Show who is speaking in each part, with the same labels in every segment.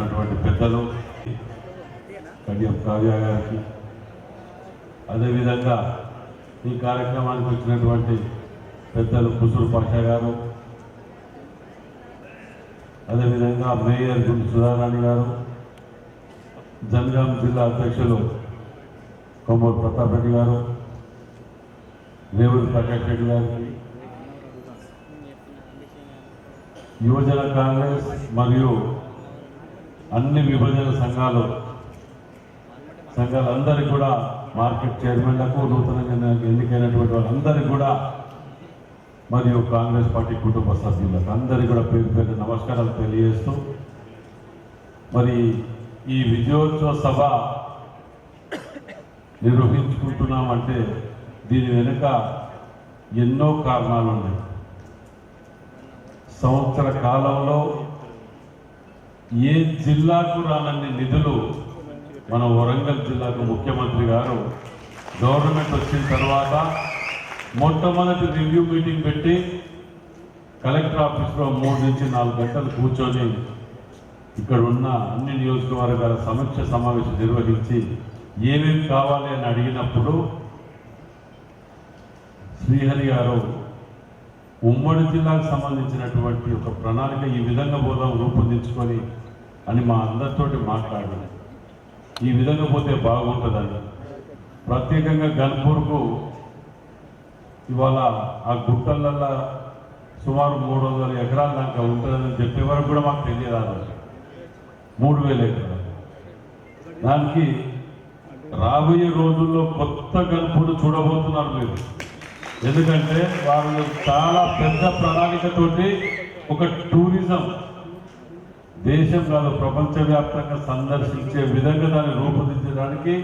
Speaker 1: ఉన్నటువంటి పెద్దలు కడియం కావ్య గారికి. అదేవిధంగా ఈ కార్యక్రమానికి వచ్చినటువంటి పెద్దలు కుసురు పాషా గారు. అదేవిధంగా మేయర్ గుండు సుధారాణి గారు. జనగాం జిల్లా అధ్యక్షులు కొమ్మూరు ప్రతాప్ రెడ్డి గారు. రేవుడి ప్రకాష్ రెడ్డి గారికి. యువజన కాంగ్రెస్ మరియు అన్ని విభజన సంఘాలు సంఘాలందరికీ కూడా మార్కెట్ చైర్మన్లకు నూతనంగా ఎన్నికైనటువంటి వాళ్ళందరికీ కూడా మరియు కాంగ్రెస్ పార్టీ కుటుంబ సభ్యులకు అందరికీ కూడా పేరు పేరు నమస్కారాలు తెలియజేస్తూ మరి ఈ విజయోత్సవ సభ నిర్వహించుకుంటున్నామంటే దీని వెనుక ఎన్నో కారణాలు ఉన్నాయి సంవత్సర కాలంలో ఏ జిల్లాకు రానన్ని నిధులు మన వరంగల్ జిల్లాకు ముఖ్యమంత్రి గారు గవర్నమెంట్ వచ్చిన తర్వాత మొట్టమొదటి రివ్యూ మీటింగ్ పెట్టి కలెక్టర్ ఆఫీస్లో మూడు నుంచి నాలుగు గంటలు కూర్చొని ఇక్కడ ఉన్న అన్ని నియోజకవర్గాల సమీక్ష సమావేశం నిర్వహించి ఏమేమి కావాలి అని అడిగినప్పుడు శ్రీహరి గారు ఉమ్మడి జిల్లాకు సంబంధించినటువంటి ఒక ప్రణాళిక ఈ విధంగా పోదాం రూపొందించుకొని అని మా అందరితోటి మాట్లాడారు ఈ విధంగా పోతే బాగుంటుందని. ప్రత్యేకంగా గన్పూర్కు ఇవాళ ఆ గుట్టలల్లో సుమారు మూడు వందల ఎకరాలు దాకా ఉంటుందని చెప్పే వరకు కూడా మాకు తెలియదు ఆ రోజు. మూడు వేల ఎకరాలు. దానికి రాబోయే రోజుల్లో కొత్త గల్పుడు చూడబోతున్నారు మీరు. ఎందుకంటే వాళ్ళు చాలా పెద్ద ప్రణాళికతోటి ఒక టూరిజం దేశం కాదు ప్రపంచవ్యాప్తంగా సందర్శించే విధంగా దాన్ని రూపొందించడానికి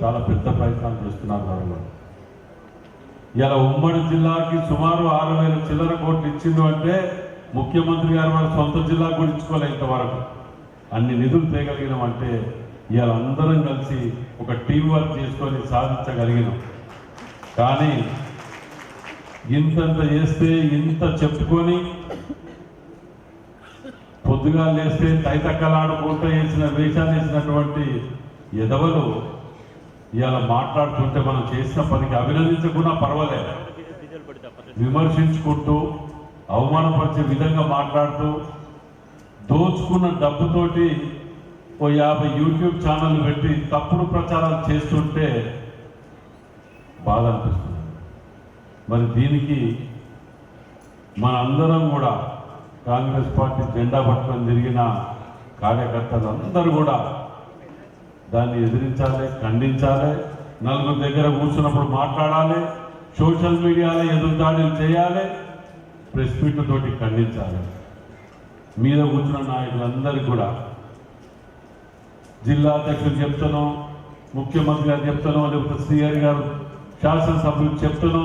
Speaker 1: చాలా పెద్ద ప్రయత్నాలు చేస్తున్నారు వాళ్ళు. ఇలా ఉమ్మడి జిల్లాకి సుమారు ఆరు వేల చిల్లర కోట్లు ఇచ్చిండు అంటే ముఖ్యమంత్రి గారు వాళ్ళ సొంత జిల్లా కూడా ఇచ్చుకోలే ఇంతవరకు. అన్ని నిధులు తేగలిగినాం అంటే ఇవాళ అందరం కలిసి ఒక టీం వర్క్ చేసుకొని సాధించగలిగినాం. కానీ ఇంతంత చేస్తే ఇంత చెప్పుకొని పొద్దుగా లేస్తే తైతక్కలాడుకుంటూ వేసిన వేషాలు వేసినటువంటి ఎదవలు ఇవాళ మాట్లాడుతుంటే మనం చేసిన పనికి అభినందించకుండా పర్వాలేదు. విమర్శించుకుంటూ అవమానపరిచే విధంగా మాట్లాడుతూ దోచుకున్న డబ్బుతోటి ఓ యాభై యూట్యూబ్ ఛానల్ పెట్టి తప్పుడు ప్రచారాలు చేస్తుంటే బాధ అనిపిస్తుంది. మరి దీనికి మన అందరం కూడా కాంగ్రెస్ పార్టీ జెండా పట్టుకొని తిరిగిన కార్యకర్తలు అందరూ కూడా దాన్ని ఎదిరించాలి ఖండించాలి నలుగురు దగ్గర కూర్చున్నప్పుడు మాట్లాడాలి సోషల్ మీడియాలో ఎదురుదాడులు చేయాలి ప్రెస్ మీట్లతోటి ఖండించాలి. మీద కూర్చున్న నాయకులందరికీ కూడా జిల్లా అధ్యక్షులు చెప్తాను ముఖ్యమంత్రి గారు చెప్తాను లేకపోతే శ్రీహరి గారు శాసనసభ్యులు చెప్తాను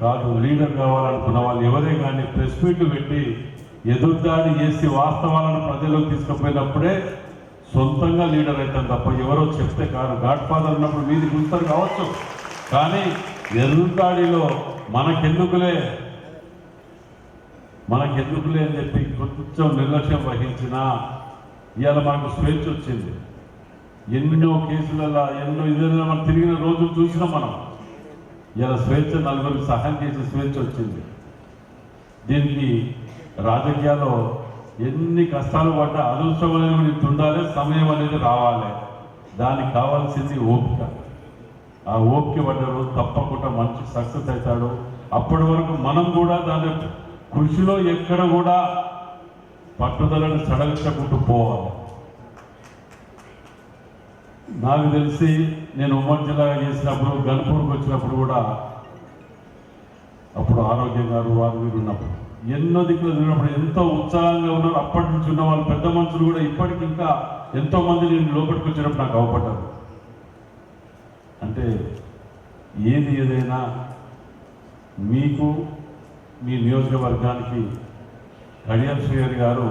Speaker 1: కాదు లీడర్ కావాలనుకున్న వాళ్ళు ఎవరే కానీ ప్రెస్ మీట్లు పెట్టి ఎదురుదాడి చేసి వాస్తవాలను ప్రజల్లోకి తీసుకుపోయినప్పుడే సొంతంగా లీడర్ అవుతాం తప్ప ఎవరో చెప్తే కాదు. గాడ్ ఫాదర్ ఉన్నప్పుడు మీది గుంటారు కావచ్చు. కానీ ఎదురుదాడిలో మనకెందుకులే? మనకెందుకులే అని చెప్పి కొంచెం నిర్లక్ష్యం వహించినా ఇవాళ మనకు స్వేచ్ఛ వచ్చింది. ఎన్నో కేసులలో ఎన్నో ఇదేదో మనం తిరిగిన రోజు చూసినాం మనం. ఇలా స్వేచ్ఛ నలుగురికి సహాయం చేసే స్వేచ్ఛ వచ్చింది. దీనికి రాజకీయాల్లో ఎన్ని కష్టాలు పడ్డా అదృష్టం అనేది ఉండాలి సమయం అనేది రావాలి. దానికి కావాల్సింది ఓపిక. ఆ ఓపిక పడ్డాడు తప్పకుండా మంచి సక్సెస్ అవుతాడు. అప్పటి వరకు మనం కూడా దాని కృషిలో ఎక్కడ కూడా పట్టుదలను సడలించకుండా పోవాలి. నాకు తెలిసి నేను ఉమ్మడి జిల్లాగా చేసినప్పుడు గణపూర్కి వచ్చినప్పుడు కూడా అప్పుడు ఆరోగ్యం గారు వారు వీరు ఉన్నప్పుడు ఎన్నో దిక్కులు తిరిగినప్పుడు ఎంతో ఉత్సాహంగా ఉన్నారు. అప్పటి నుంచి ఉన్న వాళ్ళు పెద్ద మనుషులు కూడా ఇప్పటికి ఇంకా ఎంతో మంది నేను లోపలికి వచ్చినప్పుడు నాకు అవపడ్డారు అంటే ఏది ఏదైనా మీకు మీ నియోజకవర్గానికి కడియం శ్రీహరి గారు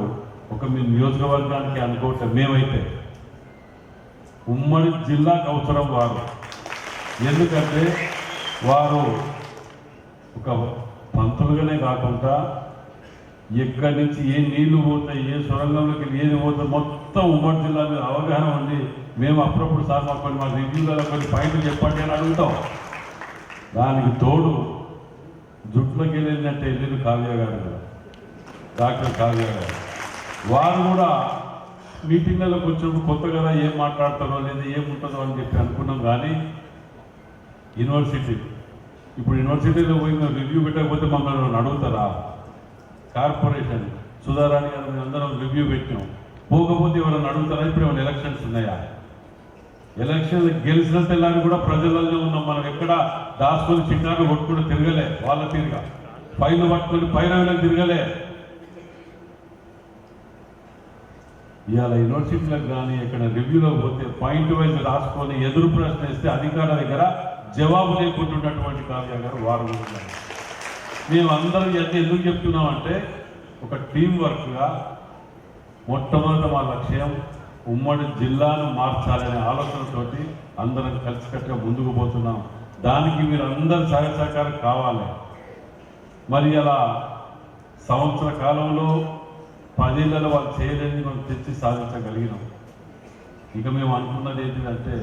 Speaker 1: ఒక మీ నియోజకవర్గానికి అనుకోవటం మేమైతే ఉమ్మడి జిల్లాకు అవసరం వారు. ఎందుకంటే వారు ఒక పంతులుగానే కాకుండా ఎక్కడి నుంచి ఏ నీళ్ళు పోతాయి ఏ సొరంగంలోకి ఏది పోతే మొత్తం ఉమ్మడి జిల్లా మీద అవగాహన ఉంది. మేము అప్పుడప్పుడు సార్ మాకు కొన్ని మా రివ్యూలలో కొన్ని పాయింట్లు చెప్పండి అని అడుగుతాం. దానికి తోడు జుట్లోకి వెళ్ళిందంటే వెళ్ళిన కావ్య గారు డాక్టర్ కావ్య గారు. వారు కూడా మీటింగ్లకు వచ్చినప్పుడు కొత్త కదా ఏం మాట్లాడతారో లేదా ఏముంటుందో అని చెప్పి అనుకున్నాం కానీ యూనివర్సిటీ ఇప్పుడు యూనివర్సిటీలో పోయిన రివ్యూ పెట్టకపోతే మమ్మల్ని అడుగుతారా? కార్పొరేషన్ సుధారాణి గారు అందరం రివ్యూ పెట్టినాం. పోకపోతే ఎవరైనా అడుగుతారా? ఇప్పుడు ఏమైనా ఎలక్షన్స్ ఉన్నాయా? ఎలక్షన్ గెలిచిన తెల్లారి కూడా ప్రజలలో ఉన్నాం మనం ఎక్కడ దాచుకొని చిన్నాను కొట్టుకుని తిరగలే వాళ్ళ తీరుగా. పైన పట్టుకొని పైన తిరగలే. ఇవాళ యూనివర్సిటీలకు కానీ ఎక్కడ రివ్యూలో పోతే పాయింట్ వైజ్ రాసుకొని ఎదురు ప్రశ్న ఇస్తే అధికారుల దగ్గర జవాబు లేకుంటున్నటువంటి కావ్య గారు వారు ఉన్నారు. మేము అందరం ఎంత ఎందుకు చెప్తున్నామంటే ఒక టీం వర్క్గా మొట్టమొదట మా లక్ష్యం ఉమ్మడి జిల్లాను మార్చాలనే ఆలోచనతోటి అందరం కలిసికట్టుగా ముందుకు పోతున్నాం. దానికి మీరు అందరి సహాయ సహకారం కావాలి. మరి అలా సంవత్సర కాలంలో పదేళ్ళలో వాళ్ళు చేయలేని మనం తెచ్చి సాధించగలిగినాం. ఇక మేము అనుకున్నది ఏంటిదంటే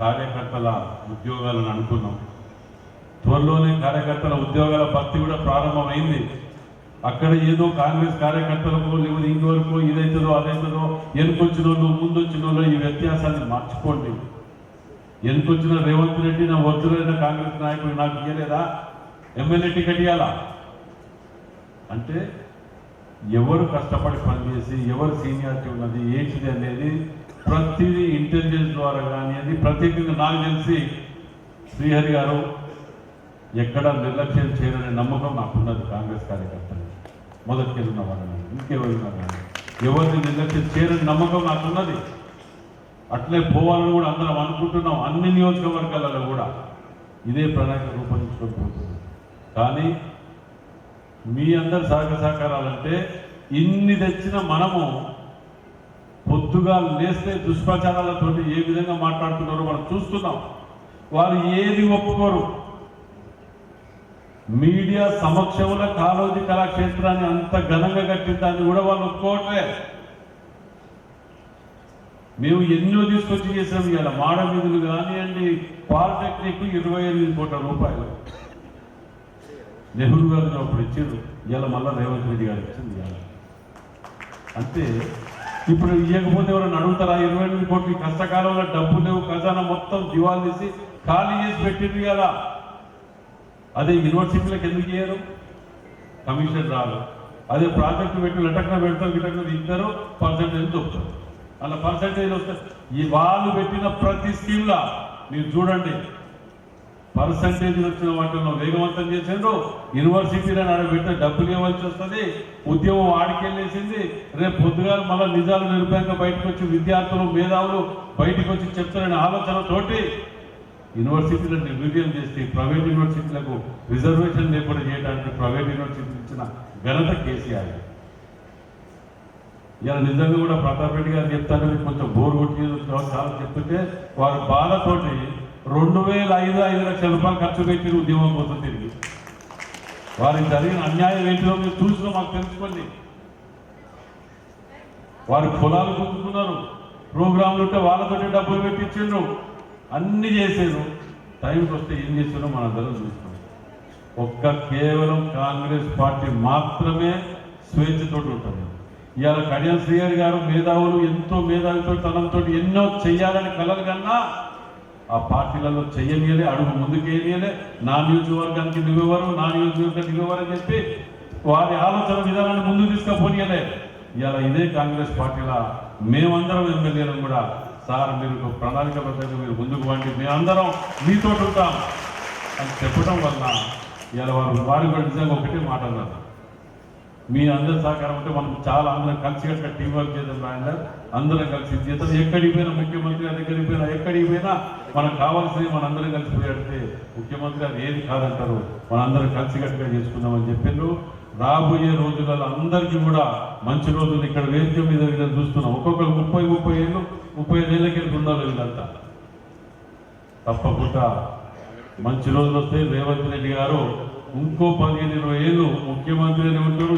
Speaker 1: కార్యకర్తల ఉద్యోగాలను అనుకున్నాం. త్వరలోనే కార్యకర్తల ఉద్యోగాల భర్తీ కూడా ప్రారంభమైంది. అక్కడ ఏదో కాంగ్రెస్ కార్యకర్తలకు లేకపోతే ఇంతవరకు ఇదైతుందో అదైతుందో వెనుకొచ్చిన వాళ్ళు ముందొచ్చిన వాళ్ళు ఈ వ్యత్యాసాన్ని మార్చుకోండి. వెనుకొచ్చిన రేవంత్ రెడ్డి నా వద్దులైన కాంగ్రెస్ నాయకుడు నాకు ఇయ్యలేదా? ఎమ్మెల్యే టికెట్ ఇవ్వాలా అంటే ఎవరు కష్టపడి పనిచేసి ఎవరు సీనియారిటీ ఉన్నది ఏంటిది అనేది ప్రతిదీ ఇంటెలిజెన్స్ ద్వారా కానీ ప్రత్యేకంగా నాకు తెలిసి శ్రీహరి గారు ఎక్కడ నిర్లక్ష్యం చేయరనే నమ్మకం నాకున్నది కాంగ్రెస్ కార్యకర్తలు. మొదటికెళ్ళిన వాళ్ళని ఇంకెవరైనా కానీ ఎవరిని నిర్లక్ష్యం చేయరని నమ్మకం నాకున్నది. అట్లే పోవాలని కూడా అందరం అనుకుంటున్నాం. అన్ని నియోజకవర్గాలలో కూడా ఇదే ప్రణాళిక రూపొందించుకొని పోతుంది. కానీ మీ అందరి సహక సహకారాలంటే ఇన్ని తెచ్చిన మనము పొద్దుగా లేస్తే దుష్ప్రచారాలతో ఏ విధంగా మాట్లాడుతున్నారో మనం చూస్తున్నాం. వారు ఏది ఒప్పుకోరు. మీడియా సమక్షంలో కాలోజీ కళాక్షేత్రాన్ని అంత ఘనంగా కట్టిందాన్ని కూడా వాళ్ళు ఒప్పుకోవట్లే. మేము ఎన్నో తీసుకొచ్చి చేసాం ఇవాళ. మాడ మీదులు కానివ్వండి పాలిటెక్నిక్ ఇరవై ఎనిమిది కోట్ల రూపాయలు. నెహ్రూ గారు అప్పుడు ఇచ్చారు. ఇవాళ మళ్ళా రేవంత్ రెడ్డి గారు ఇచ్చింది ఇవాళ. అంటే ఇప్పుడు ఇవ్వకపోతే ఎవరైనా అడుగుతారా? ఇరవై ఎనిమిది కోట్లు కష్టకాలంలో డబ్బు లేవు ఖజానా మొత్తం దివాలు తీసి ఖాళీ చేసి పెట్టిండ్రు కదా. అదే యూనివర్సిటీలకు ఎందుకు చేయరు కమిషన్ రాదు. అదే ప్రాజెక్టు పెట్టి లటక్న పెడతారు గిటక్న ఇద్దరు పర్సెంటేజ్ దొరుకుతారు అలా పర్సంటేజ్ వస్తే ఈ వాళ్ళు పెట్టిన ప్రతి స్కీమ్లా మీరు చూడండి. పర్సంటేజ్ వచ్చిన వాటిలో వేగవంతం చేసిండ్రు యూనివర్సిటీలను ఆడ డబ్బులు ఇవ్వాల్సి వస్తుంది. ఉద్యమం ఆడికెళ్ళేసింది. రేపు పొద్దుగా మళ్ళీ నిజాలు నిరుపేంగా బయటకు వచ్చి విద్యార్థులు మేధావులు బయటకు వచ్చి చెప్తారనే ఆలోచనతోటి యూనివర్సిటీలను నిర్వీర్యం చేసి ప్రైవేట్ యూనివర్సిటీలకు రిజర్వేషన్ లేకుండా చేయడానికి ప్రైవేట్ యూనివర్సిటీ ఇచ్చిన ఘనత కేసీఆర్. ఇలా నిజంగా కూడా ప్రతాప్ రెడ్డి గారు చెప్తాను కొంచెం బోర్ కొట్టి చాలా చెప్తుంటే వారి బాధతోటి రెండు వేల ఐదు ఐదు లక్షల రూపాయలు ఖర్చు పెట్టి ఉద్యమం కోసం తిరిగి. వారికి జరిగిన అన్యాయం ఏంటిదో మీరు చూసినా మాకు తెలుసుకోండి. వారి పొలాలు గుంజుకున్నారు ప్రోగ్రాంలు ఉంటే వాళ్ళతోటి డబ్బులు పెట్టించిండ్రు అన్ని చేసేరు టైంకి వస్తే ఏం చేస్తారో మన అందరం చూస్తాం ఒక్క కేవలం కాంగ్రెస్ పార్టీ మాత్రమే స్వేచ్ఛతో ఉంటుంది. ఇవాళ కడియం శ్రీహరి గారు మేధావులు ఎంతో మేధావితో తనంతో ఎన్నో చెయ్యాలని కలలు కన్నా ఆ పార్టీలలో చెయ్యనియలే అడుగు ముందుకేయనియలే. నా నియోజకవర్గానికి నువ్వెవరు నా నియోజకవర్గానికి నువ్వెవరు అని చెప్పి వారి ఆలోచన విధానాన్ని ముందుకు తీసుకుపోనీయలే. ఇలా ఇదే కాంగ్రెస్ పార్టీలా మేమందరం ఎమ్మెల్యేలను కూడా సార్ మీరు ప్రణాళికబద్ధంగా మీరు ముందుకు వండి మేమందరం మీతో ఉంటాం. అని చెప్పడం వల్ల ఇవాళ వారు వారి కూడా నిజంగా ఒకటే మాట అన్నారు. మీ అందరి సహకారం ఉంటే మనం చాలా అందరం కలిసి కట్ట టీం వర్క్ చేద్దాం రాయండి అందరం కలిసి చేద్దాం. ఎక్కడికి పోయినా ముఖ్యమంత్రి గారి దగ్గరికి పోయినా ఎక్కడికి పోయినా మనకు కావాల్సింది మనందరం కలిసి పోయాడితే ముఖ్యమంత్రి గారు ఏది కాదంటారు? మనందరం కలిసి కట్టుగా చేసుకుందామని చెప్పిండ్రు. రాబోయే రోజులలో అందరికీ కూడా మంచి రోజులు ఇక్కడ వేదిక మీద వీళ్ళని చూస్తున్నాం. ఒక్కొక్కరు ముప్పై ముప్పై ఏళ్ళు ముప్పై ఐదు ఏళ్ళకి ఉన్నారు వీళ్ళంతా. తప్పకుండా మంచి రోజులు వస్తే రేవంత్ రెడ్డి గారు ఇంకో పదిహేను ఇరవై ఏళ్ళు ముఖ్యమంత్రి ఉంటారు.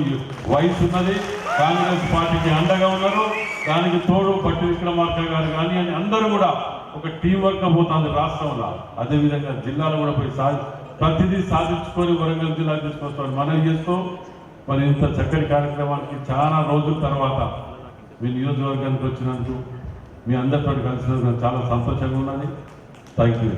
Speaker 1: వయసు ఉన్నది. కాంగ్రెస్ పార్టీకి అండగా ఉన్నారు. దానికి తోడు పట్టి విక్రమార్క గారు కానీ అని అందరూ కూడా ఒక టీం వర్క్ పోతుంది రాష్ట్రంలో. అదేవిధంగా జిల్లాలో కూడా పోయి సాధి ప్రతిదీ సాధించుకొని వరంగల్ జిల్లా తీసుకొస్తామని మనం చేస్తూ మరి ఇంత చక్కటి కార్యక్రమానికి చాలా రోజుల తర్వాత మీ నియోజకవర్గానికి వచ్చినందుకు మీ అందరితో కలిసినందుకు నాకు చాలా సంతోషంగా ఉన్నది. Thank you